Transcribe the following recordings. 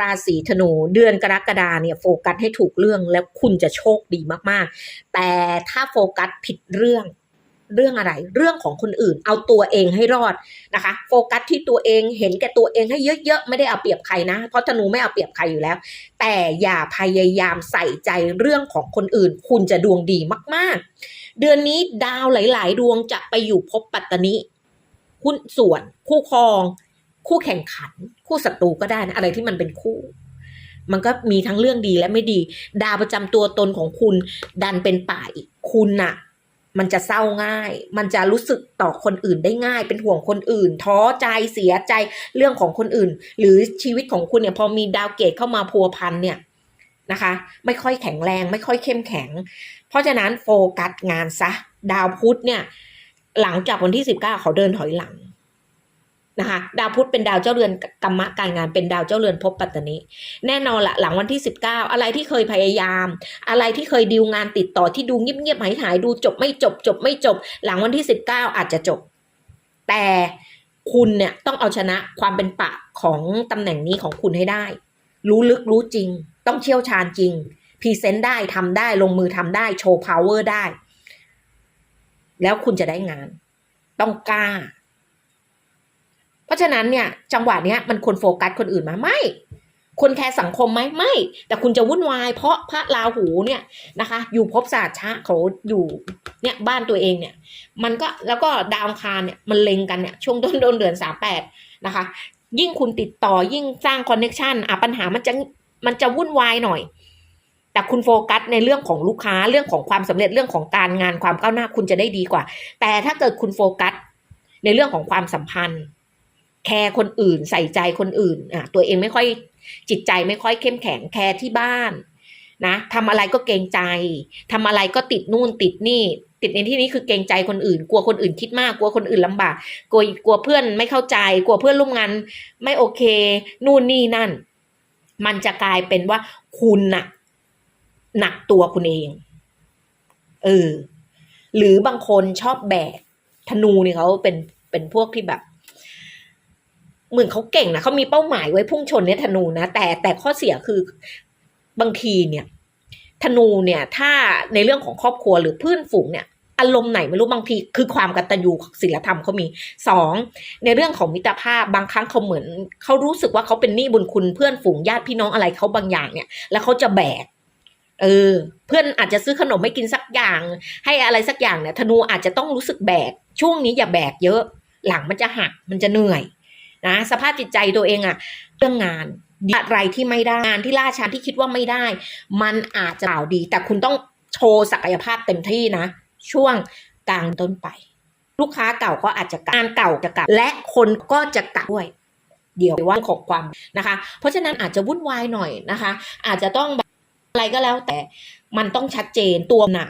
ราศีธนูเดือนกรกฎาเนี่ยโฟกัสให้ถูกเรื่องแล้วคุณจะโชคดีมากๆ แต่ถ้าโฟกัสผิดเรื่องเรื่องอะไร เรื่องของคนอื่น เอาตัวเองให้รอดนะคะ โฟกัสที่ตัวเองเห็นแก่ตัวเองให้เยอะๆ ไม่ได้เอาเปรียบใครนะ เพราะธนูไม่เอาเปรียบใครอยู่แล้ว แต่อย่าพยายามใส่ใจเรื่องของคนอื่น คุณจะดวงดีมากๆ เดือนนี้ดาวหลาย ๆ ดวงจะไปอยู่ภพปัตตนิหุ้นส่วน คู่ครอง คู่แข่งขัน คู่ศัตรูก็ได้นะอะไรที่มันเป็นคู่ มันก็มีทั้งเรื่องดีและไม่ดี ดาวประจำตัวตนของคุณดันเป็นป่าอีกคุณน่ะ มันจะเศร้าง่าย มันจะรู้สึกต่อคนอื่นได้ง่าย เป็นห่วงคนอื่น ท้อใจเสียใจเรื่องของคนอื่น หรือชีวิตของคุณเนี่ยพอมีดาวเกตเข้ามาพัวพันเนี่ยนะคะ ไม่ค่อยแข็งแรง ไม่ค่อยเข้มแข็ง เพราะฉะนั้นโฟกัสงานซะ ดาวพุธเนี่ย หลังจากวันที่สิบเก้าเขาเดินถอยหลัง นะคะดาวพุธเป็นดาวเจ้าเรือนกรรมะการงานเป็นดาวเจ้าเรือนภพปัตตานีแน่นอนละหลังวันที่ 19 อะไรที่เคยพยายาม อะไรที่เคยดีลงานติดต่อที่ดูเงียบๆหายหายดูจบไม่จบจบไม่จบ หลังวันที่ 19 อาจจะจบ แต่คุณเนี่ยต้องเอาชนะความเป็นปะของตำแหน่งนี้ของคุณให้ได้ รู้ลึกรู้จริง ต้องเชี่ยวชาญจริงพรีเซนต์ได้ทำได้ลงมือทำได้โชว์พาวเวอร์ได้ แล้วคุณจะได้งาน ต้องกล้า ราะฉะนั้นเนี่ยจังหวะเนี้ยมันควรโฟกัสคนอื่นมาไม่ควรแคร์สังคมไหมไม่ แต่คุณจะวุ่นวาย เพราะพระราหูเนี่ยนะคะ อยู่ภพศาสตร์ชะเขาอยู่เนี่ยบ้านตัวเองเนี่ย มันก็แล้วก็ดาวคารเนี่ยมันเล็งกันเนี่ยช่วงต้นเดือนสามแปดนะคะ ยิ่งคุณติดต่อยิ่งสร้างคอนเน็ชันอะปัญหามันจะมันจะวุ่นวายหน่อย แต่คุณโฟกัสในเรื่องของลูกค้าเรื่องของความสำเร็จเรื่องของการงานความก้าวหน้าคุณจะได้ดีกว่า แต่ถ้าเกิดคุณโฟกัสในเรื่องของความสัมพันธ์ แคร์คนอื่นใส่ใจคนอื่นอะตัวเองไม่ค่อยจิตใจไม่ค่อยเข้มแข็งแคร์ที่บ้านนะทำอะไรก็เกรงใจทำอะไรก็ติดนู่นติดนี่ ติดในที่นี้คือเกรงใจคนอื่น กลัวคนอื่นคิดมากกลัวคนอื่นลำบากกลัวกลัวเพื่อนไม่เข้าใจ กลัวเพื่อนร่วมงานไม่โอเค นู่นนี่นั่น มันจะกลายเป็นว่าคุณหน่ะหนักตัวคุณเองเออหรือบางคนชอบแบกธนูเนี่ยเขาเป็นเป็นพวกที่แบบ เหมือนเขาเก่งนะเขามีเป้าหมายไว้พุ่งชนเนี่ยธนูนะ แต่แต่ข้อเสียคือบางทีเนี่ยธนูเนี่ยถ้าในเรื่องของครอบครัวหรือเพื่อนฝูงเนี่ยอารมณ์ไหนไม่รู้บางทีคือความกตัญญูศีลธรรมเขามีสองในเรื่องของมิตรภาพบางครั้งเขาเหมือนเขารู้สึกว่าเขาเป็นหนี้บุญคุณเพื่อนฝูงญาติพี่น้องอะไรเขาบางอย่างเนี่ย แล้วเขาจะแบกเออ เพื่อนอาจจะซื้อขนมไม่กินสักอย่าง ให้อะไรสักอย่างเนี่ยธนูอาจจะต้องรู้สึกแบก ช่วงนี้อย่าแบกเยอะ หลังมันจะหักมันจะเหนื่อย นะสภาพจิตใจตัวเองอะเรื่องงานอะไรที่ไม่ได้งานที่ล่าช้าที่คิดว่าไม่ได้ มันอาจจะกล่าวดี แต่คุณต้องโชว์ศักยภาพเต็มที่นะ ช่วงกลางต้นไป ลูกค้าเก่าก็อาจจะกลับงานเก่าจะกลับและคนก็จะกลับด้วย เดี๋ยวว่าของความนะคะ เพราะฉะนั้นอาจจะวุ่นวายหน่อยนะคะ อาจจะต้องอะไรก็แล้วแต่มันต้องชัดเจนตัวหน่ะ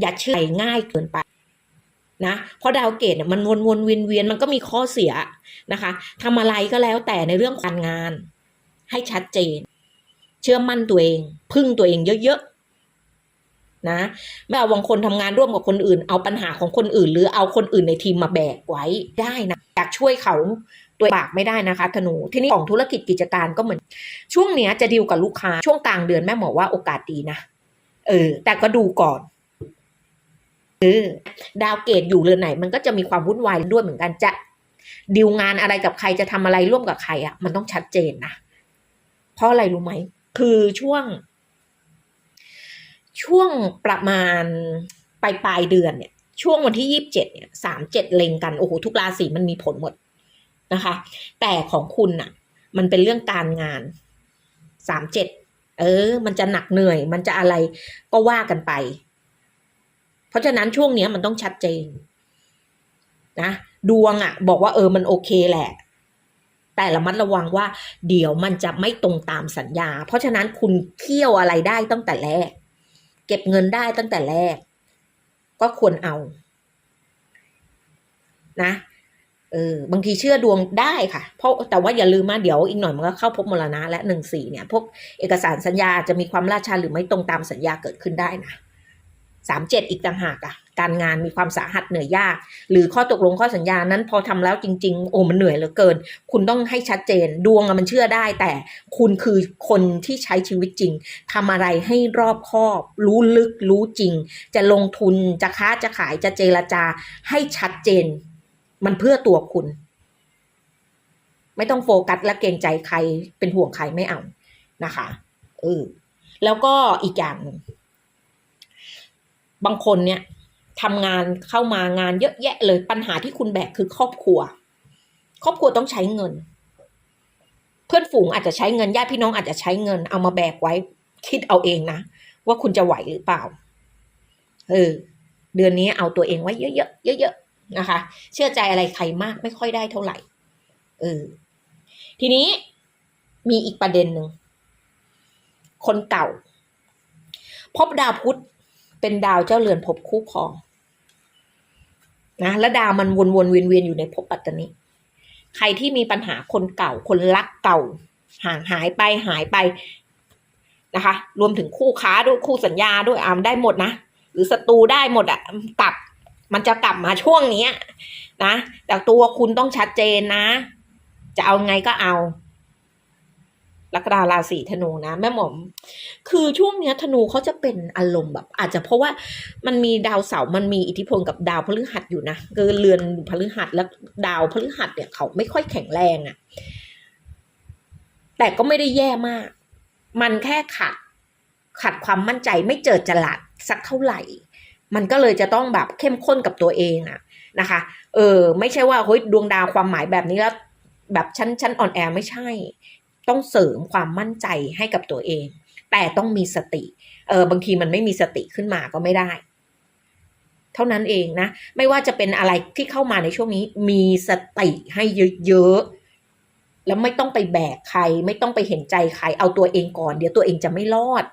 อย่าเชื่อง่ายเกินไปนะเพราะดาวเกตเนี่ยมันวนวนเวียนเวียนมันก็มีข้อเสีย นะคะทำอะไรก็แล้วแต่ในเรื่องการงาน ให้ชัดเจน เชื่อมั่นตัวเอง พึ่งตัวเองเยอะๆนะไม่เอาบางคนทำงานร่วมกับคนอื่น เอาปัญหาของคนอื่น หรือเอาคนอื่นในทีมมาแบกไว้ได้นะอยากช่วยเขาตัวปากไม่ได้นะคะธนูที่นี่ของธุรกิจกิจการก็เหมือน ช่วงเนี้ยจะดีลกับลูกค้าช่วงกลางเดือนแม่หมอว่าโอกาสดีนะเออ แต่ก็ดูก่อนเออดาวเกตอยู่เรือนไหน มันก็จะมีความวุ่นวายด้วยเหมือนกันจะ ดีลงานอะไรกับใครจะทำอะไรร่วมกับใครอะ่ะ มันต้องชัดเจนนะเพราะอะไรรู้ไหมคือช่วง ช่วงประมาณปลายปลายเดือนเนี่ย ช่วงวันที่ยี่สิบเจ็ดเนี่ยสามเจ็ดเลงกันโอ้โหทุกราศีมันมีผลหมดนะคะ แต่ของคุณน่ะ มันเป็นเรื่องการงานสามเจ็ดเออ มันจะหนักเหนื่อย มันจะอะไรก็ว่ากันไป เพราะฉะนั้นช่วงเนี้ยมันต้องชัดเจนนะ ดวงอะ่ะบอกว่าเออมันโอเคแหละ แต่ระมัดระวังว่า เดี๋ยวมันจะไม่ตรงตามสัญญา เพราะฉะนั้นคุณเคี่ยวอะไรได้ตั้งแต่แรก เก็บเงินได้ตั้งแต่แรก ก็ควรเอา นะเออบางทีเชื่อดวงได้ค่ะ เพราะแต่ว่าอย่าลืมมาเดี๋ยวอีกหน่อยมันก็เข้าพบมรณะและหนึ่งสี่เนี่ย พวกเอกสารสัญญาจะมีความล่าช้าหรือไม่ตรงตามสัญญาเกิดขึ้นได้นะ สามเจ็ดอีกต่างหากอะการงานมีความสาหัสเหนื่อยยาก หรือข้อตกลงข้อสัญญานั้นพอทำแล้วจริง ๆ โอ้มันเหนื่อยเหลือเกิน คุณต้องให้ชัดเจน ดวงอะมันเชื่อได้ แต่คุณคือคนที่ใช้ชีวิตจริงทำอะไรให้รอบคอบ รู้ลึกรู้จริง จะลงทุนจะค้าจะขายจะเจรจาให้ชัดเจน มันเพื่อตัวคุณ ไม่ต้องโฟกัสและเกรงใจใครเป็นห่วงใครไม่เอานะคะเออแล้วก็อีกอย่างหนึ่ง บางคนเนี่ยทำงานเข้ามางานเยอะแยะเลยปัญหาที่คุณแบกคือครอบครัว ครอบครัวต้องใช้เงิน เพื่อนฝูงอาจจะใช้เงินญาติพี่น้องอาจจะใช้เงิน เอามาแบกไว้ คิดเอาเองนะ ว่าคุณจะไหวหรือเปล่าเออเดือนนี้เอาตัวเองไว้เยอะๆเยอะๆนะคะ เชื่อใจอะไรใครมากไม่ค่อยได้เท่าไหร่เออทีนี้มีอีกประเด็นหนึ่งคนเก่าพบดาวพุธ เป็นดาวเจ้าเรือนภพคู่ครองนะและดาวมันวนๆเวียนๆอยู่ในภพปัตตานีใครที่มีปัญหาคนเก่าคนรักเก่า ห่างหายไปหายไปนะคะ รวมถึงคู่ค้าด้วยคู่สัญญาด้วยอามได้หมดนะหรือศัตรูได้หมดอะกลับ มันจะกลับมาช่วงนี้นะแต่ตัวคุณต้องชัดเจนนะ จะเอาไงก็เอา ลัคนาราศีธนูนะ แม่หมอม คือช่วงเนี้ยธนูเขาจะเป็นอารมณ์แบบ อาจจะเพราะว่ามันมีดาวเสาร์มันมีอิทธิพลกับดาวพฤหัสอยู่นะเกินเรือนพฤหัสแล้วดาวพฤหัสเนี่ยเขาไม่ค่อยแข็งแรงอะ่ะ แต่ก็ไม่ได้แย่มาก มันแค่ขัดขัดความมั่นใจไม่เจิดจรัสสักเท่าไหร่ มันก็เลยจะต้องแบบเข้มข้นกับตัวเองอะนะคะ เออ ไม่ใช่ว่าเฮ้ยดวงดาวความหมายแบบนี้แล้ว แบบชั้นชั้นอ่อนแอไม่ใช่ ต้องเสริมความมั่นใจให้กับตัวเอง แต่ต้องมีสติ เออบางทีมันไม่มีสติขึ้นมาก็ไม่ได้ เท่านั้นเองนะ ไม่ว่าจะเป็นอะไรที่เข้ามาในช่วงนี้ มีสติให้เยอะๆ แล้วไม่ต้องไปแบกใคร ไม่ต้องไปเห็นใจใคร เอาตัวเองก่อน เดี๋ยวตัวเองจะไม่รอด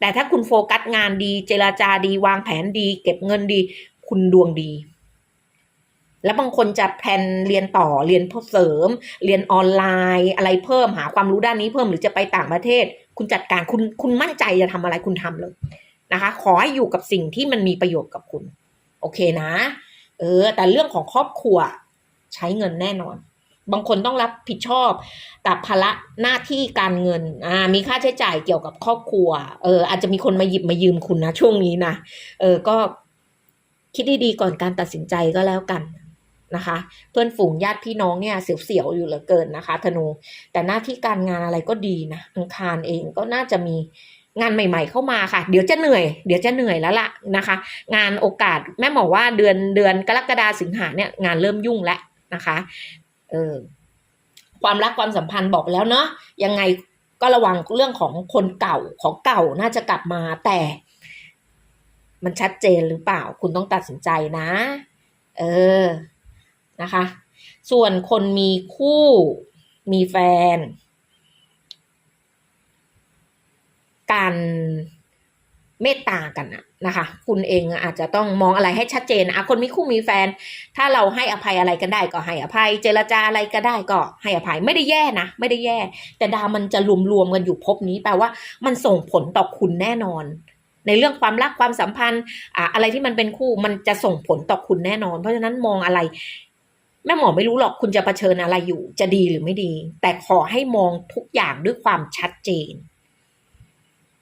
แต่ถ้าคุณโฟกัสงานดี เจราจาดี วางแผนดี เก็บเงินดี คุณดวงดี แล้วบางคนจะแพลนเรียนต่อเรียนเสริม เรียนออนไลน์ อะไรเพิ่มหาความรู้ด้านนี้เพิ่มหรือจะไปต่างประเทศ คุณจัดการคุณคุณมั่นใจจะทำอะไรคุณทำเลยนะคะ ขอให้อยู่กับสิ่งที่มันมีประโยชน์กับคุณ โอเคนะ เออ แต่เรื่องของครอบครัวใช้เงินแน่นอน บางคนต้องรับผิดชอบกับภาระหน้าที่การเงินอ่ามีค่าใช้จ่ายเกี่ยวกับครอบครัว เออ อาจจะมีคนมาหยิบมายืมคุณนะช่วงนี้นะเออก็คิดดีๆก่อนการตัดสินใจก็แล้วกัน นะคะ เพื่อนฝูงญาติพี่น้องเนี่ยเสียวๆอยู่เหลือเกินนะคะธนู แต่หน้าที่การงานอะไรก็ดีนะอังคารเองก็น่าจะมีงานใหม่ ๆ เข้ามาค่ะ เดี๋ยวจะเหนื่อย เดี๋ยวจะเหนื่อยแล้วล่ะนะคะ งานโอกาสแม่บอกว่าเดือนเดือนกรกฎาสิงหาเนี่ยงานเริ่มยุ่งแล้วนะคะเออความรักความสัมพันธ์บอกแล้วเนาะยังไงก็ระวังเรื่องของคนเก่าของเก่าน่าจะกลับมาแต่ มันชัดเจนหรือเปล่า คุณต้องตัดสินใจนะ เออ นะคะ ส่วนคนมีคู่มีแฟน การเมตตากันอะนะคะ คุณเองอาจจะต้องมองอะไรให้ชัดเจนอะคนมีคู่มีแฟน ถ้าเราให้อภัยอะไรกันได้ก็ให้อภัย เจรจาอะไรก็ได้ก็ให้อภัยไม่ได้แย่นะไม่ได้แย่ แต่ดาวมันจะรวมๆกันอยู่ภพนี้แปลว่ามันส่งผลต่อคุณแน่นอน ในเรื่องความรักความสัมพันธ์อะอะไรที่มันเป็นคู่มันจะส่งผลต่อคุณแน่นอน เพราะฉะนั้นมองอะไร แม่หมอไม่รู้หรอกคุณจะะเผชิญอะไรอยู่ จะดีหรือไม่ดี แต่ขอให้มองทุกอย่างด้วยความชัดเจน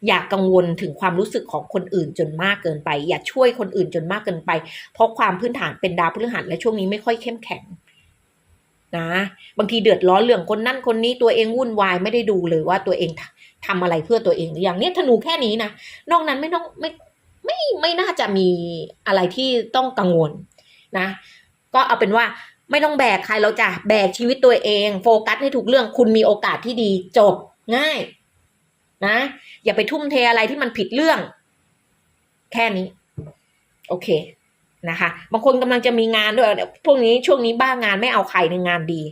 อย่ากกังวลถึงความรู้สึกของคนอื่นจนมากเกินไป อย่าช่วยคนอื่นจนมากเกินไป เพราะความพื้นฐานเป็นดาวพฤหัสและช่วงนี้ไม่ค่อยเข้มแข็งนะ บางทีเดือดร้อนเรื่องคนนั่นคนนี้ตัวเองวุ่นวายไม่ได้ดูเลยว่าตัวเองทำอะไรเพื่อตัวเองหรือยังเนี่ยธนูแค่นี้นะนอกนั้นไม่ต้องไม่ไม่ไม่น่าจะมีอะไรที่ต้องกังวลนะ ก็เอาเป็นว่า ไม่ต้องแบกใครเราจะแบกชีวิตตัวเอง โฟกัสให้ถูกเรื่องคุณมีโอกาสที่ดีจบง่าย นะ อย่าไปทุ่มเทอะไรที่มันผิดเรื่อง แค่นี้ โอเคนะคะ บางคนกำลังจะมีงานด้วยพวกนี้ช่วงนี้บ้างานไม่เอาใครในงานดี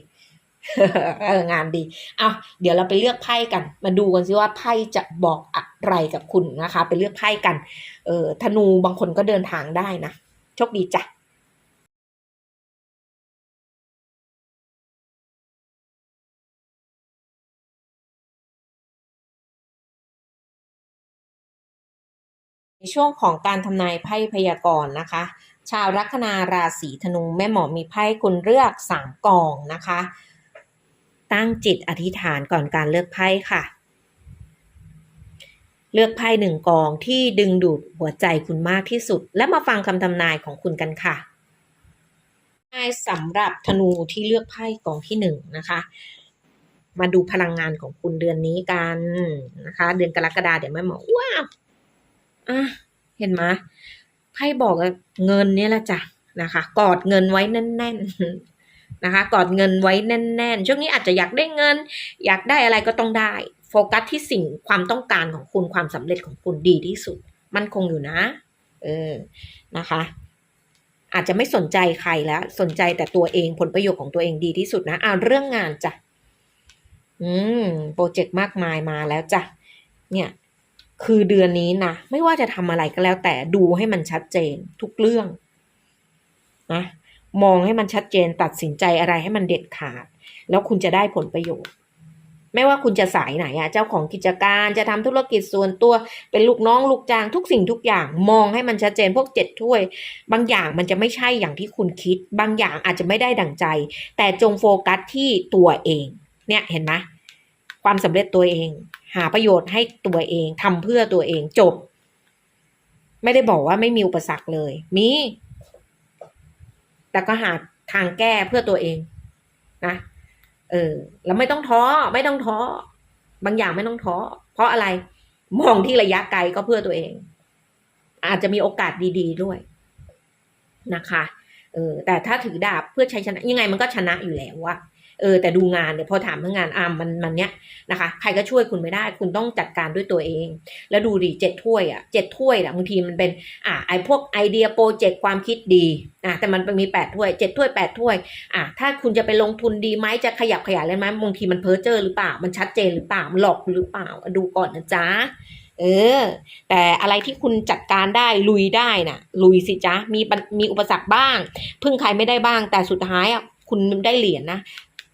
เอองานดี เอาเดี๋ยวเราไปเลือกไพ่กัน มาดูกันซิว่าไพ่จะบอกอะไรกับคุณนะคะ ไปเลือกไพ่กัน เออธนูบางคนก็เดินทางได้นะ โชคดีจ้ะ ช่วงของการทำนายไพ่พยากรณ์นะคะ ชาวลัคนาราศีธนูแม่หมอมีไพ่คุณเลือกสามกองนะคะ ตั้งจิตอธิษฐานก่อนการเลือกไพ่ค่ะ เลือกไพ่หนึ่งกองที่ดึงดูดหัวใจคุณมากที่สุด และมาฟังคำทำนายของคุณกันค่ะนายสำหรับธนูที่เลือกไพ่กองที่หนึ่งนะคะมาดูพลังงานของคุณเดือนนี้กันนะคะ เดือนกรกฎาเดี๋ยวแม่หมอว้าว อะเห็นไหมไพ่บอกเงินเนี่ยแหละจ้ะนะคะ กอดเงินไว้แน่น ๆนะคะ กอดเงินไว้แน่น ๆ ช่วงนี้อาจจะอยากได้เงิน อยากได้อะไรก็ต้องได้ โฟกัสที่สิ่งความต้องการของคุณความสำเร็จของคุณดีที่สุด มันคงอยู่นะ เออนะคะ อาจจะไม่สนใจใครแล้ว สนใจแต่ตัวเองผลประโยชน์ของตัวเองดีที่สุดนะอ่าเรื่องงานจ้ะอืมโปรเจกต์มากมายมาแล้วจ้ะเนี่ย คือเดือนนี้นะไม่ว่าจะทำอะไรก็แล้วแต่ดูให้มันชัดเจนทุกเรื่องนะมองให้มันชัดเจนตัดสินใจอะไรให้มันเด็ดขาด แล้วคุณจะได้ผลประโยชน์ ไม่ว่าคุณจะสายไหนอะเจ้าของกิจการจะทำธุรกิจส่วนตัวเป็นลูกน้องลูกจ้างทุกสิ่งทุกอย่างมองให้มันชัดเจนพวกเจ็ดถ้วย บางอย่างมันจะไม่ใช่อย่างที่คุณคิด บางอย่างอาจจะไม่ได้ดั่งใจ แต่จงโฟกัสที่ตัวเอง เนี่ยเห็นไหม ความสำเร็จตัวเอง หาประโยชน์ให้ตัวเองทำเพื่อตัวเองจบ ไม่ได้บอกว่าไม่มีอุปสรรคเลย มี แต่ก็หาทางแก้เพื่อตัวเองนะเออแล้วไม่ต้องท้อไม่ต้องท้อบางอย่างไม่ต้องท้อเพราะอะไรมองที่ระยะไกลก็เพื่อตัวเอง อาจจะมีโอกาสดี ๆ ด้วยนะคะ เออแต่ถ้าถือดาบเพื่อใชัยชนะ ยังไงมันก็ชนะอยู่แล้วอะ เออแต่ดูงานเนี่ยพอถามเรื่องงานอ่ามันมันเนี้ยนะคะใครก็ช่วยคุณไม่ได้ คุณต้องจัดการด้วยตัวเอง แล้วดูดิเจ็ดถ้วยอะเจ็ดถ้วยอะบางทีมันเป็นอ่าไอพวกไอเดียโปรเจกต์ความคิดดีอะแต่มันมีแปดถ้วยเจ็ดถ้วยแปดถ้วยอะถ้าคุณจะไปลงทุนดีไหมจะขยับขยายเลยไหมบางทีมันเพ้อเจ้อหรือเปล่า มันชัดเจนหรือเปล่ามันหลอกหรือเปล่าดูก่อนนะจ๊ะเออ แต่อะไรที่คุณจัดการได้ลุยได้น่ะ ลุยสิจ๊ะมีมีอุปสรรคบ้าง พึ่งใครไม่ได้บ้าง แต่สุดท้ายอะคุณได้เหรียญนะ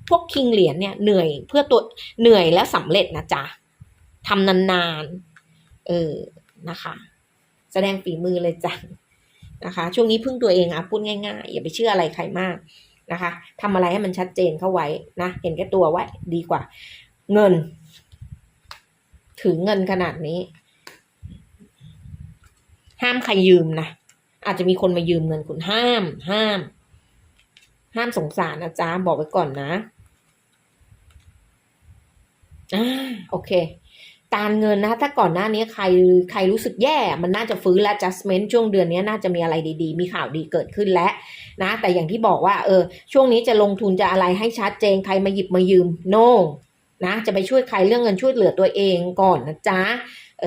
พวกคิงเหรียญเนี่ยเหนื่อยเพื่อตัวเหนื่อยแล้วสำเร็จนะจ๊ะทำนานๆ เออนะคะ แสดงฝีมือเลยจ้ะนะคะ ช่วงนี้พึ่งตัวเองอะพูดง่ายๆ อย่าไปเชื่ออะไรใครมากนะคะทำอะไรให้มันชัดเจนเข้าไว้นะ เห็นแก่ตัวไว้ดีกว่า เงิน ถือเงินขนาดนี้ ห้ามใครยืมนะ อาจจะมีคนมายืมเงินคุณห้าม ห้าม ห้ามสงสารนะจ๊ะบอกไว้ก่อนนะอ่าโอเค การเงินนะ ถ้าก่อนหน้านี้ใครใครรู้สึกแย่ มันน่าจะฟื้นและ adjustment ช่วงเดือนนี้น่าจะมีอะไรดีๆ มีข่าวดีเกิดขึ้นแล้วนะ แต่อย่างที่บอกว่า เออ ช่วงนี้จะลงทุนจะอะไรให้ชัดเจน ใครมาหยิบมายืม no นะ จะไปช่วยใครเรื่องเงินช่วยเหลือตัวเองก่อนนะจ๊ะ เอ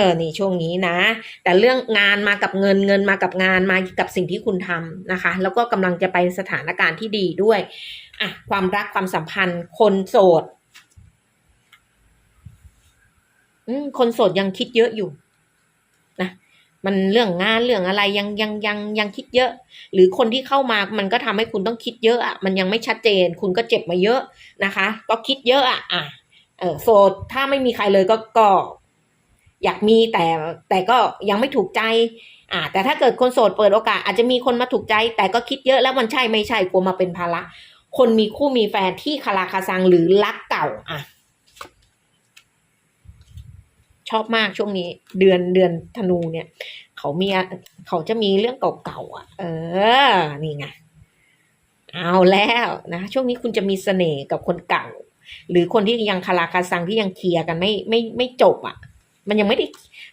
อ นี่ช่วงนี้นะ แต่เรื่องงานมากับเงินเงินมากับงานมากับสิ่งที่คุณทำนะคะ แล้วก็กำลังจะไปสถานการณ์ที่ดีด้วยอะความรักความสัมพันธ์ คนโสดอืคนโสดยังคิดเยอะอยู่นะมันเรื่องงานเรื่องอะไรยังยังยังยังคิดเยอะ หรือคนที่เข้ามามันก็ทำให้คุณต้องคิดเยอะอะมันยังไม่ชัดเจน คุณก็เจ็บมาเยอะนะคะ ก็คิดเยอะอะอะเออโสดถ้าไม่มีใครเลยก็ก็ อยากมีแต่แต่ก็ยังไม่ถูกใจอ่าแต่ถ้าเกิดคนโสดเปิดโอกาสอาจจะมีคนมาถูกใจ แต่ก็คิดเยอะแล้วมันใช่ไม่ใช่กลัวมาเป็นภาระคนมีคู่มีแฟนที่คาราคาซังหรือรักเก่าอะชอบมากช่วงนี้เดือนเดือนธนูเนี่ย เขามีเขาจะมีเรื่องเก่าๆอะ เออ นี่ไงเอาแล้วนะ ช่วงนี้คุณจะมีเสน่ห์กับคนเก่า หรือคนที่ยังคาราคาซังที่ยังเคลียร์กันไม่ไม่ไม่จบอะ มันยังไม่ได้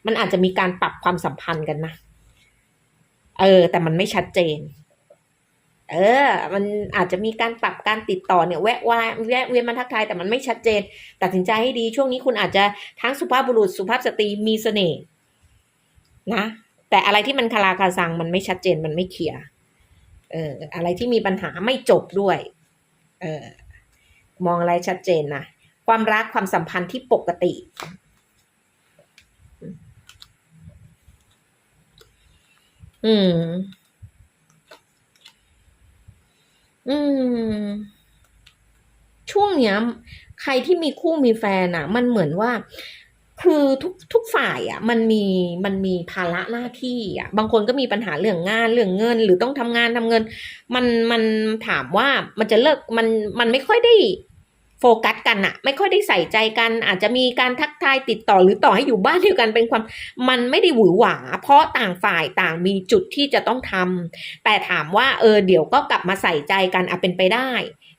มันอาจจะมีการปรับความสัมพันธ์กันนะ เออ แต่มันไม่ชัดเจน เออ มันอาจจะมีการปรับการติดต่อเนี่ยแวะว่าแวะเวียนมาทักทายแต่มันไม่ชัดเจน ตัดสินใจให้ดี ช่วงนี้คุณอาจจะทั้งสุภาพบุรุษสุภาพสตรีมีเสน่ห์นะ แต่อะไรที่มันคาราคาซังมันไม่ชัดเจนมันไม่เคลียร์ เออ อะไรที่มีปัญหาไม่จบด้วย เออ มองอะไรชัดเจนนะความรักความสัมพันธ์ที่ปกติ อืม อืม ช่วงเนี้ย ใครที่มีคู่มีแฟนอะมันเหมือนว่า คือทุกทุกฝ่ายอะมันมีมันมีภาระหน้าที่อะบางคนก็มีปัญหาเรื่องงานเรื่องเงิน หรือต้องทำงานทำเงิน มันมันถามว่ามันจะเลิกมันมันไม่ค่อยได้ โฟกัสกันอะไม่ค่อยได้ใส่ใจกัน อาจจะมีการทักทายติดต่อหรือต่อให้อยู่บ้านเดียวกันเป็นความ มันไม่ได้หวือหวา เพราะต่างฝ่ายต่างมีจุดที่จะต้องทำแต่ถามว่าเออเดี๋ยวก็กลับมาใส่ใจกันอะเป็นไปได้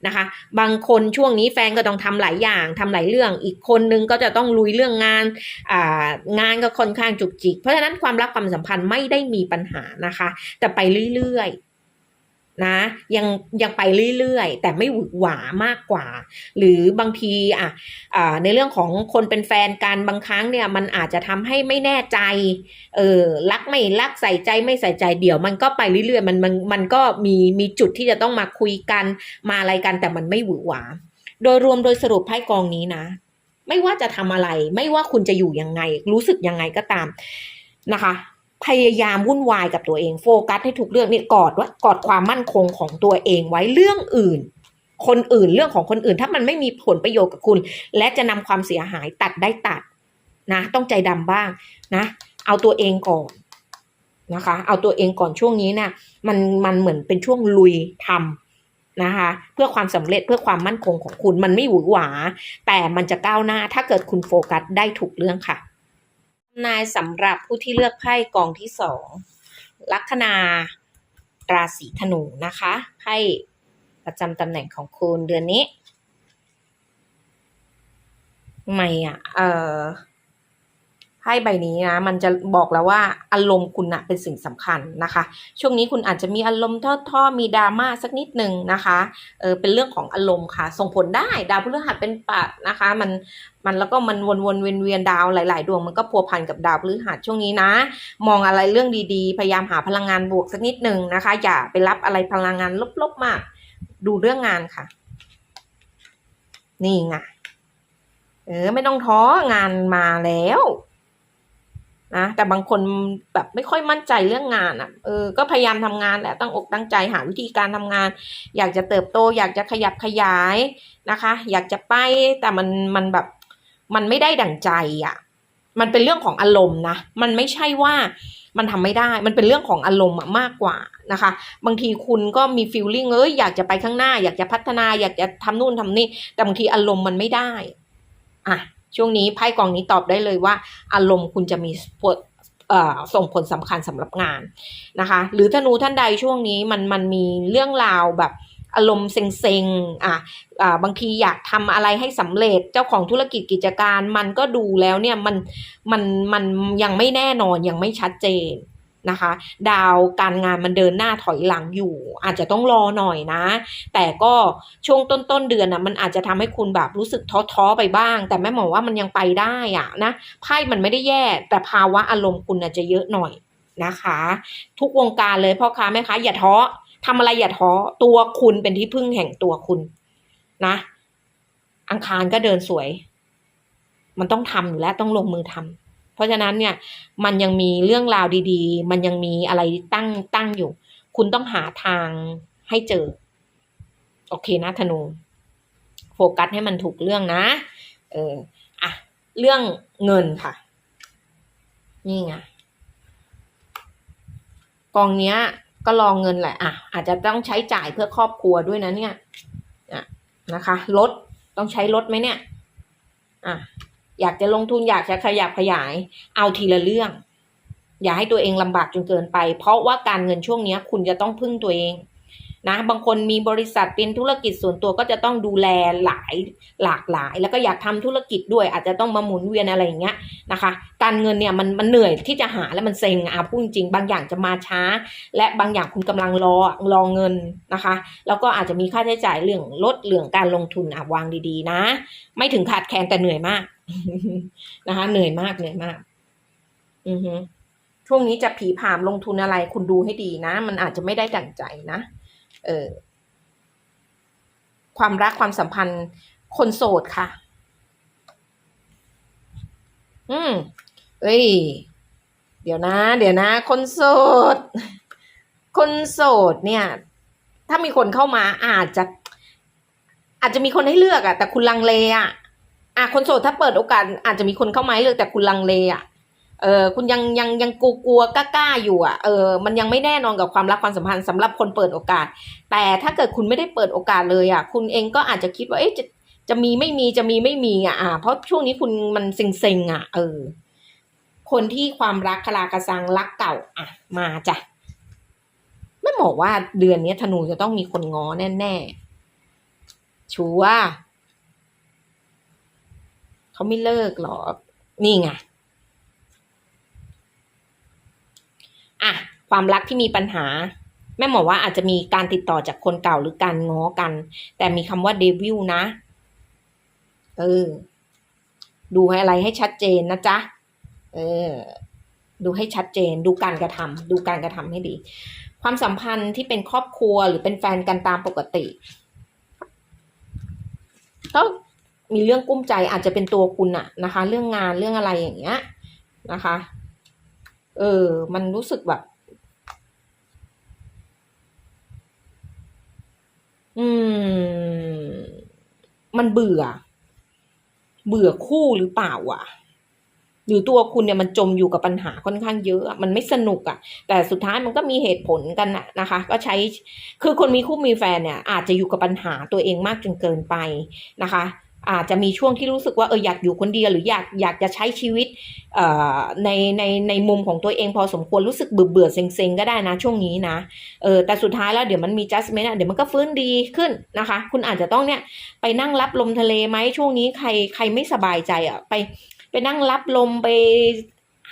นะคะ บางคนช่วงนี้แฟนก็ต้องทำหลายอย่างทำหลายเรื่อง อีกคนนึงก็จะต้องลุยเรื่องงานอ่างานก็ค่อนข้างจุกจิก เพราะฉะนั้นความรักความสัมพันธ์ไม่ได้มีปัญหานะคะ แต่ไปเรื่อยๆ นะยังยังไปเรื่อยๆ แต่ไม่หวือหวามากกว่า หรือบางทีอะอ่าในเรื่องของคนเป็นแฟนกันบางครั้งเนี่ยมันอาจจะทำให้ไม่แน่ใจเออรักไม่รักใส่ใจไม่ใส่ใจเดี๋ยว มันก็ไปเรื่อยๆมันมันมันก็มีมีจุดที่จะต้องมาคุยกันมาอะไรกัน แต่มันไม่หวือหวา โดยรวมโดยสรุปไพ่กองนี้นะ ไม่ว่าจะทำอะไร ไม่ว่าคุณจะอยู่ยังไง รู้สึกยังไงก็ตามนะคะ พยายามวุ่นวายกับตัวเองโฟกัสให้ถูกเรื่องนี่กอดว่ากอดความมั่นคงของตัวเองไว้เรื่องอื่น คนอื่นเรื่องของคนอื่น ถ้ามันไม่มีผลประโยชน์กับคุณ และจะนำความเสียหายตัดได้ตัดนะ ต้องใจดำบ้างนะ เอาตัวเองก่อนนะคะ เอาตัวเองก่อนช่วงนี้เนะี่ยมันมันเหมือนเป็นช่วงลุยทำนะคะเพื่อความสำเร็จเพื่อความมั่นคงของคุณมันไม่หวือหวา แต่มันจะก้าวหน้าถ้าเกิดคุณโฟกัสได้ถูกเรื่องค่ะ นายสำหรับผู้ที่เลือกไพ่กองที่สองลัคนาราศีธนูนะคะไพ่ประจำตำแหน่งของคุณเดือนนี้ไมอะ เออ พ่ใบนี้นะมันจะบอกแล้วว่าอารมณ์คุณนะเป็นสิ่งสำคัญนะคะ ช่วงนี้คุณอาจจะมีอารมณ์ท้อๆมีดราม่าสักนิดหนึ่งนะคะเออเป็นเรื่องของอารมณ์ค่ะ ส่งผลได้ดาวพฤหัสเป็นปะนะคะ มันมันแล้วก็มันวนๆเวียนเวียนๆดาวหลายๆ ดวงมันก็พัวพันกับดาวพฤหัสช่วงนี้นะ มองอะไรเรื่องดีๆ พยายามหาพลังงานบวกสักนิดหนึ่งนะคะ อย่าไปรับอะไรพลังงานลบๆมาก ดูเรื่องงานค่ะ นี่ไงเออไม่ต้องท้องานมาแล้ว นะแต่บางคนแบบไม่ค่อยมั่นใจเรื่องงานอะ่ะเออก็พยายามทำงานแหละตั้งอกตั้งใจหาวิธีการทำงาน อยากจะเติบโต อยากจะขยับขยายนะคะ อยากจะไปแต่มันมันแบบมันไม่ได้ดั่งใจอะ่ะมันเป็นเรื่องของอารมณ์นะ มันไม่ใช่ว่ามันทำไม่ได้ มันเป็นเรื่องของอารมณ์มากกว่านะคะ บางทีคุณก็มีฟีลลิ่งเอ้ยอยากจะไปข้างหน้า อยากจะพัฒนา อยากจะทำนู่นทำนี่ แต่บางทีอารมณ์มันไม่ได้ อะ ช่วงนี้ไพ่กองนี้ตอบได้เลยว่า อารมณ์คุณจะมีผลส่งผลสำคัญสำหรับงานนะคะ หรือธนูท่านใดช่วงนี้มันมันมีเรื่องราวแบบอารมณ์เซ็งๆอะอ่าบางทีอยากทำอะไรให้สำเร็จเจ้าของธุรกิจกิจการ มันก็ดูแล้วเนี่ยมันมันมันยังไม่แน่นอนยังไม่ชัดเจน นะคะ ดาวการงานมันเดินหน้าถอยหลังอยู่ อาจจะต้องรอหน่อยนะ แต่ก็ช่วงต้นต้นเดือนนะมันอาจจะทำให้คุณแบบรู้สึกท้อท้อไปบ้าง แต่แม่หมอว่ามันยังไปได้อะนะไพ่มันไม่ได้แย่ แต่ภาวะอารมณ์คุณอาจจะเยอะหน่อยนะคะ ทุกวงการเลยพ่อค้าแม่ค้าอย่าท้อทำอะไรอย่าท้อตัวคุณเป็นที่พึ่งแห่งตัวคุณนะ อังคารก็เดินสวย มันต้องทำอยู่แล้วต้องลงมือทำ ราะฉะนั้นเนี่ยมันยังมีเรื่องราวดีๆ มันยังมีอะไรตั้งตั้งอยู่ คุณต้องหาทางให้เจอ โอเคนะธนู โฟกัสให้มันถูกเรื่องนะ เอออะเรื่องเงินค่ะ นี่ไงกองเนี้ย ก็รองเงินแหละอะอาจจะต้องใช้จ่ายเพื่อครอบครัวด้วยนะเนี่ยอะนะคะรถต้องใช้รถไหมเนี่ย อะ อยากจะลงทุนอยากจะขยับขยาย เอาทีละเรื่อง อย่าให้ตัวเองลำบากจนเกินไป เพราะว่าการเงินช่วงนี้คุณจะต้องพึ่งตัวเองนะบางคนมีบริษัทเป็นธุรกิจส่วนตัวก็จะต้องดูแลหลายหลากหลาย แล้วก็อยากทำธุรกิจด้วย อาจจะต้องมาหมุนเวียนอะไรอย่างเงี้ยนะคะ การเงินเนี่ยมันมันเหนื่อยที่จะหาแล้วมันเซ็งอะพูดจริงบางอย่างจะมาช้า และบางอย่างคุณกำลังรอรอเงินนะคะ แล้วก็อาจจะมีค่าใช้จ่ายเรื่องลดเรื่องการลงทุนอะวางดีๆนะ ไม่ถึงขาดแคลนแต่เหนื่อยมาก นะคะ เหนื่อยมากเหนื่อยมาก อือฮึช่วงนี้จะผีผามลงทุนอะไร คุณดูให้ดีนะ มันอาจจะไม่ได้ดั่งใจนะ เออ ความรักความสัมพันธ์คนโสดค่ะ อืมเอ้ย เดี๋ยวนะ เดี๋ยวนะ คนโสด คนโสดเนี่ย ถ้ามีคนเข้ามาอาจจะ อาจจะมีคนให้เลือกอะแต่คุณลังเลอะ อะคนโสดถ้าเปิดโอกาสอาจจะมีคนเข้ามาให้เลือกแต่คุณลังเลอะเออคุณยังยังยังกลัวกลัวกล้าอยู่อะเออมันยังไม่แน่นอนกับความรักความสัมพันธ์สำหรับคนเปิดโอกาส แต่ถ้าเกิดคุณไม่ได้เปิดโอกาสเลยอะคุณเองก็อาจจะคิดว่าเอ๊ะจะจะมีไม่มีจะมีไม่มีอะอ่าเพราะช่วงนี้คุณมันเซ็งๆอะ เออ คนที่ความรักคลากระซังรักเก่า อะ มาจ้ะไม่บอกว่าเดือนนี้ธนูจะต้องมีคนง้อแน่ๆชัวร์ เขาไม่เลิกหรอกนี่ไงอะความรักที่มีปัญหา แม่หมอว่าอาจจะมีการติดต่อจากคนเก่าหรือการง้อกัน แต่มีคำว่าเดวิลนะเออดูให้อะไรให้ชัดเจนนะจ๊ะเออดูให้ชัดเจน ดูการกระทำดูการกระทำให้ดี ความสัมพันธ์ที่เป็นครอบครัวหรือเป็นแฟนกันตามปกติก็ มีเรื่องกุ้มใจอาจจะเป็นตัวคุณอะนะคะ เรื่องงานเรื่องอะไรอย่างเงี้ยนะคะ เออ มันรู้สึกแบบ อืม มันเบื่อ เบื่อคู่หรือเปล่าอะหรือตัวคุณเนี่ยมันจมอยู่กับปัญหาค่อนข้างเยอะ มันไม่สนุกอะแต่สุดท้ายมันก็มีเหตุผลกันน่ะนะคะ ก็ใช้ คือคนมีคู่มีแฟนเนี่ย อาจจะอยู่กับปัญหาตัวเองมากจนเกินไปนะคะ อาจจะมีช่วงที่รู้สึกว่าเอออยากอยู่คนเดียวหรืออยากอยากจะใช้ชีวิตในในในมุมของตัวเองพอสมควรรู้สึกเบื่อเบื่อๆเซ็งๆก็ได้นะช่วงนี้นะเออแต่สุดท้ายแล้วเดี๋ยวมันมี adjustment เดี๋ยวมันก็ฟื้นดีขึ้นนะคะ คุณอาจจะต้องเนี่ยไปนั่งรับลมทะเลไหมช่วงนี้ใครใครไม่สบายใจอะไปไปนั่งรับลมไป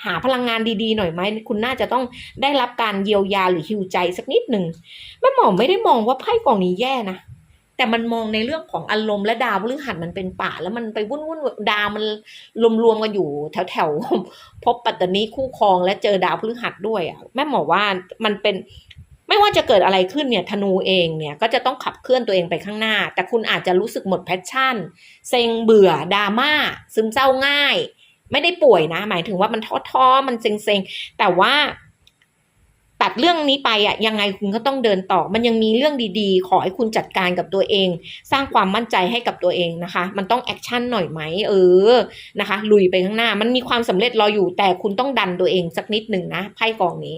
หาพลังงานดีๆหน่อยไหมคุณน่าจะต้องได้รับการเยียวยาหรือฮิวใจสักนิดหนึ่งแม่หมอไม่ได้มองว่าไพ่กองนี้แย่นะ แต่มันมองในเรื่องของอารมณ์และดาวพฤหัสมันเป็นป่า แล้วมันไปวุ่นวุ่นดาวมันรวมๆกันอยู่แถวแถวๆพบปัตตานีคู่ครองและเจอดาวพฤหัสด้วยอะแม่หมอว่ามันเป็นไม่ว่าจะเกิดอะไรขึ้นเนี่ยธนูเองเนี่ยก็จะต้องขับเคลื่อนตัวเองไปข้างหน้า แต่คุณอาจจะรู้สึกหมดแพชชั่น เซ็งเบื่อดราม่าซึมเศร้าง่าย ไม่ได้ป่วยนะ หมายถึงว่ามันท้อๆมันเซ็งๆแต่ว่า ตัดเรื่องนี้ไปอะยังไงคุณก็ต้องเดินต่อ มันยังมีเรื่องดีๆ ขอให้คุณจัดการกับตัวเอง สร้างความมั่นใจให้กับตัวเองนะคะ มันต้องแอคชั่นหน่อยไหมเออนะคะ ลุยไปข้างหน้า มันมีความสำเร็จรออยู่แต่คุณต้องดันตัวเองสักนิดหนึ่งนะไพ่กองนี้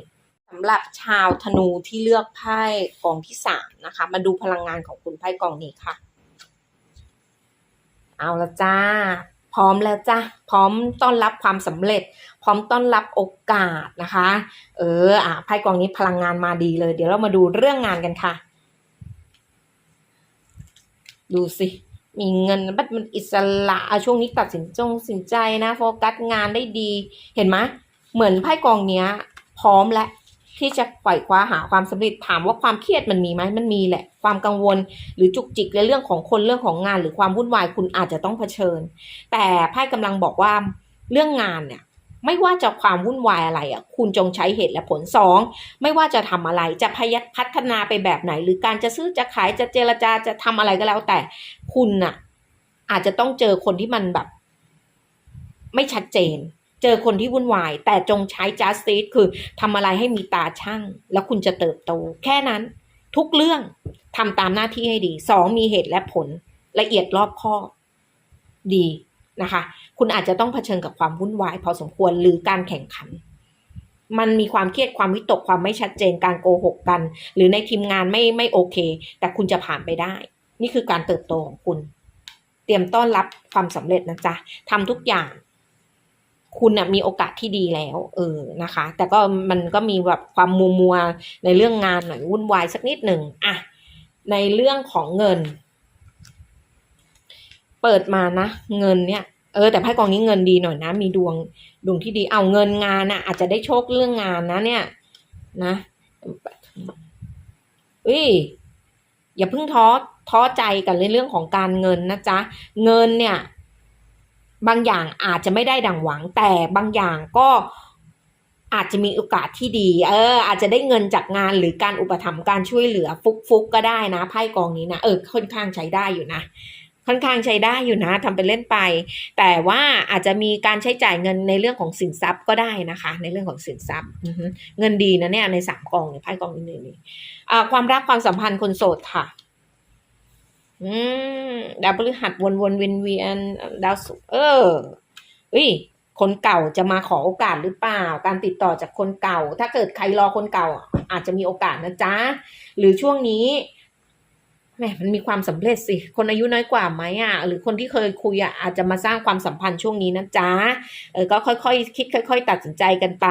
สำหรับชาวธนูที่เลือกไพ่กองที่สามนะคะ มาดูพลังงานของคุณไพ่กองนี้ค่ะ เอาละจ้า พร้อมแล้วจ้าพร้อมต้อนรับความสำเร็จ พร้อมต้อนรับโอกาสนะคะ เอออะไพ่กองนี้พลังงานมาดีเลย เดี๋ยวเรามาดูเรื่องงานกันค่ะ ดูสิมีเงินบัดมันอิสระอะช่วงนี้ตัดสินจงสินใจนะ โฟกัสงานได้ดี เห็นไหมเหมือนไพ่กองเนี้ย พร้อมและ ที่จะปล่คว้าหาความสำเร็จถามว่าความเครียดมันมีไหมมันมีแหละ ความกังวลหรือจุกจิกในเรื่องของคนเรื่องของงาน หรือความวุ่นวายคุณอาจจะต้องเผชิญ แต่ไพ่กำลังบอกว่าเรื่องงานเนี่ยไม่ว่าจะความวุ่นวายอะไรอะ คุณจงใช้เหตุและผลสองไม่ว่าจะทำอะไรจะพยพัฒนาไปแบบไหน หรือการจะซื้อจะขายจะเจรจาจะทำอะไรก็แล้ว แต่คุณน่ะ อาจจะต้องเจอคนที่มันแบบ ไม่ชัดเจน เจอคนที่วุ่นวาย แต่จงใช้ justice คือทำอะไรให้มีตาช่าง แล้วคุณจะเติบโต แค่นั้น ทุกเรื่องทำตามหน้าที่ให้ดีสองมีเหตุและผลละเอียดรอบคอบดีนะคะ คุณอาจจะต้องเผชิญกับความวุ่นวาย พอสมควรหรือการแข่งขัน มันมีความเครียดความวิตกความไม่ชัดเจนการโกหกกัน หรือในทีมงานไม่ไม่โอเค แต่คุณจะผ่านไปได้ นี่คือการเติบโตของคุณ เตรียมต้อนรับความสำเร็จนะจ๊ะทำทุกอย่าง คุณนะมีโอกาสที่ดีแล้ว เออนะคะ แต่ก็มันก็มีแบบความมัวมัวในเรื่องงานหน่อยวุ่นวายสักนิดหนึ่งอะในเรื่องของเงิน เปิดมานะเงินเนี่ยเออแต่ไพ่กองนี้เงินดีหน่อยนะ มีดวงดวงที่ดีเอาเงินงานนะอาจจะได้โชคเรื่องงานนะ เนี่ย นะอุ้ยอย่าเพิ่งท้อท้อใจกันในเรื่องของการเงินนะจ๊ะ เงินเนี่ย บางอย่างอาจจะไม่ได้ดังหวัง แต่บางอย่างก็อาจจะมีโอกาสที่ดี เออ อาจจะได้เงินจากงานหรือการอุปถัมภ์การช่วยเหลือฟุกฟุกก็ได้นะไพ่กองนี้นะเออค่อนข้างใช้ได้อยู่นะ ค่อนข้างใช้ได้อยู่นะทำเป็นเล่นไป แต่ว่าอาจจะมีการใช้จ่ายเงินในเรื่องของสินทรัพย์ก็ได้นะคะ ในเรื่องของสินทรัพย์เงินดีนะเนี่ยในสามกองในไพ่กองนี้นี่อ่าความรักความสัมพันธ์คนโสดค่ะ อืมดาวพฤหัสวนวนเวียนเวียนดาวศุกร์เออเฮ้ยคนเก่าจะมาขอโอกาสหรือเปล่า การติดต่อจากคนเก่า ถ้าเกิดใครรอคนเก่า อาจจะมีโอกาสนะจ๊ะ หรือช่วงนี้แหมมันมีความสำเร็จสิ คนอายุน้อยกว่าไหมอะ หรือคนที่เคยคุยอะอาจจะมาสร้างความสัมพันธ์ช่วงนี้นะจ๊ะ เออ ก็ค่อยๆ คิดค่อย ๆ ตัดสินใจกันไป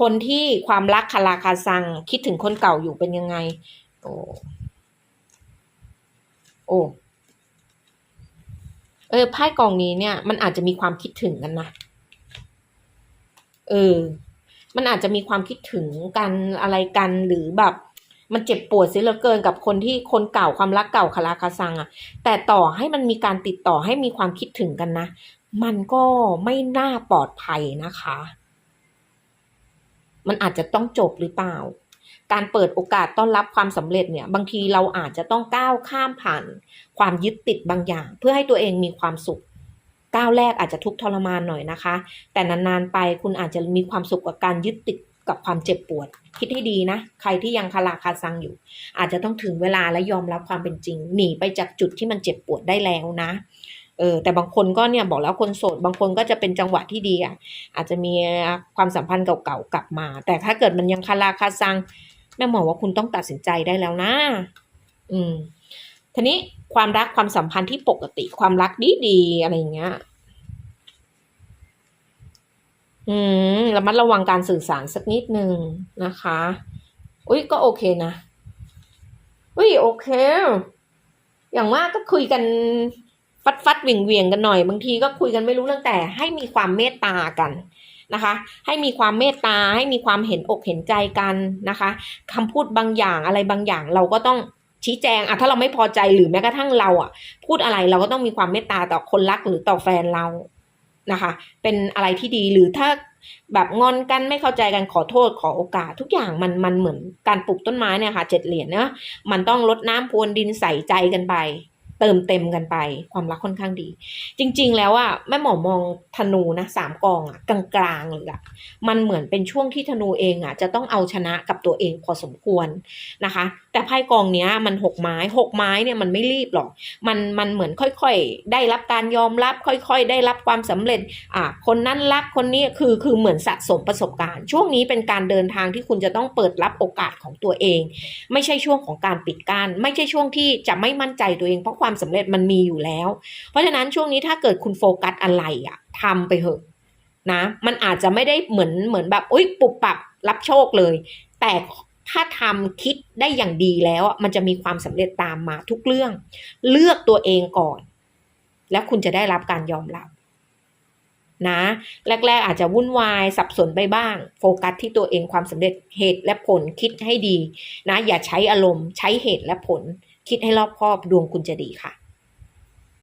คนที่ความรักคาราคาซัง คิดถึงคนเก่าอยู่เป็นยังไง โอ้ โอ้เออไพ่กองนี้เนี่ย มันอาจจะมีความคิดถึงกันนะเออ มันอาจจะมีความคิดถึงกันอะไรกันหรือแบบ มันเจ็บปวดเสียเหลือเกินกับคนที่คนเก่าความรักเก่าคาราคาซังอะแต่ต่อให้มันมีการติดต่อให้มีความคิดถึงกันนะมันก็ไม่น่าปลอดภัยนะคะ มันอาจจะต้องจบหรือเปล่า การเปิดโอกาสต้อนรับความสำเร็จเนี่ย บางทีเราอาจจะต้องก้าวข้ามผ่าน ความยึดติดบางอย่าง เพื่อให้ตัวเองมีความสุข ก้าวแรกอาจจะทุกข์ทรมานหน่อยนะคะ แต่นานๆไปคุณอาจจะมีความสุขกับการยึดติดกับความเจ็บปวด คิดให้ดีนะ ใครที่ยังคาราคาซังอยู่ อาจจะต้องถึงเวลาและยอมรับความเป็นจริง หนีไปจากจุดที่มันเจ็บปวดได้แล้วนะเออแต่บางคนก็เนี่ยบอกแล้วคนโสดบางคนก็จะเป็นจังหวะที่ดีอะอาจจะมีความสัมพันธ์เก่าๆกลับมา แต่ถ้าเกิดมันยังคาราคาซัง แม่หมอว่าคุณต้องตัดสินใจได้แล้วนะ อืมทีนี้ความรักความสัมพันธ์ที่ปกติความรักดีดีอะไรอย่างเงี้ย อืมระมัดระวังการสื่อสารสักนิดนึงนะคะ อุ้ยก็โอเคนะอุ้ยโอเค อย่างมากก็คุยกันฟัดฟัดเวียงเวียงกันหน่อย บางทีก็คุยกันไม่รู้เรื่องแต่ให้มีความเมตตากัน นะคะ ให้มีความเมตตาให้มีความเห็นอกเห็นใจกันนะคะคำพูดบางอย่างอะไรบางอย่างเราก็ต้องชี้แจงอะถ้าเราไม่พอใจหรือแม้กระทั่งเราอะพูดอะไรเราก็ต้องมีความเมตตาต่อคนรักหรือต่อแฟนเรานะคะ เป็นอะไรที่ดีหรือถ้าแบบงอนกันไม่เข้าใจกันขอโทษขอโอกาส ทุกอย่างมันมันเหมือนการปลูกต้นไม้เนี่ยค่ะเจ็ดเหรียญเนาะมันต้องลดน้ำพรวนดินใส่ใจกันไป เติมเต็มกันไป ความรักค่อนข้างดี จริง ๆ แล้วอะแม่หมอมองธนูนะสามกองอะกลางๆเลยอะมันเหมือนเป็นช่วงที่ธนูเองอะจะต้องเอาชนะกับตัวเองพอสมควรนะคะ แต่ไพ่กองเนี้ยมันหกไม้หกไม้เนี่ยมันไม่รีบหรอกมันมันเหมือนค่อยๆ ได้รับการยอมรับ ค่อยๆ ได้รับความสำเร็จอะคนนั้นรักคนนี้คือคือเหมือนสะสมประสบการณ์ ช่วงนี้เป็นการเดินทางที่คุณจะต้องเปิดรับโอกาสของตัวเอง ไม่ใช่ช่วงของการปิดกั้นไม่ใช่ช่วงที่จะไม่มั่นใจตัวเองเพราะความสำเร็จมันมีอยู่แล้ว เพราะฉะนั้นช่วงนี้ถ้าเกิดคุณโฟกัสอะไรอะทำไปเถอะนะ มันอาจจะไม่ได้เหมือนเหมือนแบบอุ้ยปุบปับรับโชคเลย แต่ถ้าทำคิดได้อย่างดีแล้วมันจะมีความสำเร็จตามมาทุกเรื่อง เลือกตัวเองก่อน แล้วคุณจะได้รับการยอมรับนะ แรก ๆ อาจจะวุ่นวายสับสนไปบ้าง โฟกัสที่ตัวเองความสำเร็จเหตุและผลคิดให้ดี นะ อย่าใช้อารมณ์ใช้เหตุและผล คิดให้รอบคอบดวงคุณจะดีค่ะ